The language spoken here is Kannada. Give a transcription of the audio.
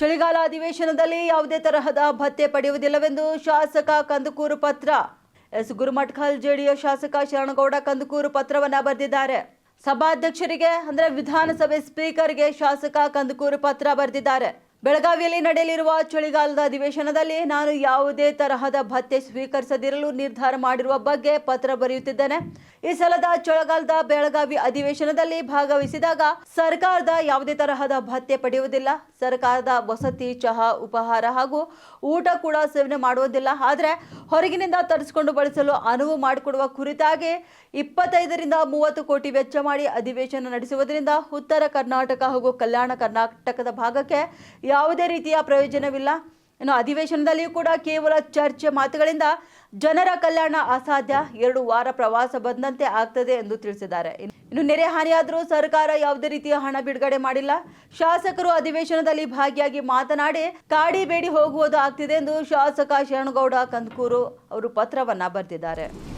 ಚಳಿಗಾಲ ಅಧಿವೇಶನದಲ್ಲಿ ಯಾವುದೇ ತರಹದ ಭತ್ಯೆ ಪಡೆಯುವುದಿಲ್ಲವೆಂದು ಶಾಸಕ ಕಂದುಕೂರು ಪತ್ರ. ಎಸ್. ಗುರುಮಠಕಲ್ ಜೆಡಿಎಸ್ ಶಾಸಕ ಶರಣಗೌಡ ಕಂದುಕೂರು ಪತ್ರವನ್ನ ಬರೆದಿದ್ದಾರೆ. ಸಭಾಧ್ಯಕ್ಷರಿಗೆ, ಅಂದ್ರೆ ವಿಧಾನಸಭೆ ಸ್ಪೀಕರ್ಗೆ ಶಾಸಕ ಕಂದುಕೂರು ಪತ್ರ ಬರೆದಿದ್ದಾರೆ. ಬೆಳಗಾವಿಯಲ್ಲಿ ನಡೆಯಲಿರುವ ಚಳಿಗಾಲದ ಅಧಿವೇಶನದಲ್ಲಿ ನಾನು ಯಾವುದೇ ತರಹದ ಭತ್ಯೆ ಸ್ವೀಕರಿಸದಿರಲು ನಿರ್ಧಾರ ಮಾಡಿರುವ ಬಗ್ಗೆ ಪತ್ರ ಬರೆಯುತ್ತಿದ್ದೇನೆ. ಈ ಸಲದ ಚಳಿಗಾಲದ ಬೆಳಗಾವಿ ಅಧಿವೇಶನದಲ್ಲಿ ಭಾಗವಹಿಸಿದಾಗ ಸರ್ಕಾರದ ಯಾವುದೇ ತರಹದ ಭತ್ಯೆ ಪಡೆಯುವುದಿಲ್ಲ. ಸರ್ಕಾರದ ವಸತಿ, ಚಹಾ, ಉಪಹಾರ ಹಾಗೂ ಊಟ ಕೂಡ ಸೇವನೆ ಮಾಡುವುದಿಲ್ಲ. ಆದರೆ ಹೊರಗಿನಿಂದ ತರಿಸಿಕೊಂಡು ಬಳಸಲು ಅನುವು ಮಾಡಿಕೊಡುವ ಕುರಿತಾಗಿ ಇಪ್ಪತ್ತೈದರಿಂದ ಮೂವತ್ತು ಕೋಟಿ ವೆಚ್ಚ ಮಾಡಿ ಅಧಿವೇಶನ ನಡೆಸುವುದರಿಂದ ಉತ್ತರ ಕರ್ನಾಟಕ ಹಾಗೂ ಕಲ್ಯಾಣ ಕರ್ನಾಟಕದ ಭಾಗಕ್ಕೆ ಯಾವುದೇ ರೀತಿಯ ಪ್ರಯೋಜನವಿಲ್ಲ. ಇನ್ನು ಅಧಿವೇಶನದಲ್ಲಿಯೂ ಕೂಡ ಕೇವಲ ಚರ್ಚೆ ಮಾತುಗಳಿಂದ ಜನರ ಕಲ್ಯಾಣ ಅಸಾಧ್ಯ. ಎರಡು ವಾರ ಪ್ರವಾಸ ಬಂದಂತೆ ಆಗ್ತದೆ ಎಂದು ತಿಳಿಸಿದ್ದಾರೆ. ಇನ್ನು ನೆರೆ ಹಾನಿಯಾದರೂ ಸರ್ಕಾರ ಯಾವುದೇ ರೀತಿಯ ಹಣ ಬಿಡುಗಡೆ ಮಾಡಿಲ್ಲ. ಶಾಸಕರು ಅಧಿವೇಶನದಲ್ಲಿ ಭಾಗಿಯಾಗಿ ಮಾತನಾಡಿ, ಕಾಡಿ ಬೇಡಿ ಹೋಗುವುದು ಆಗ್ತಿದೆ ಎಂದು ಶಾಸಕ ಶರಣಗೌಡ ಕಂದಕೂರು ಅವರು ಪತ್ರವನ್ನ ಬರೆದಿದ್ದಾರೆ.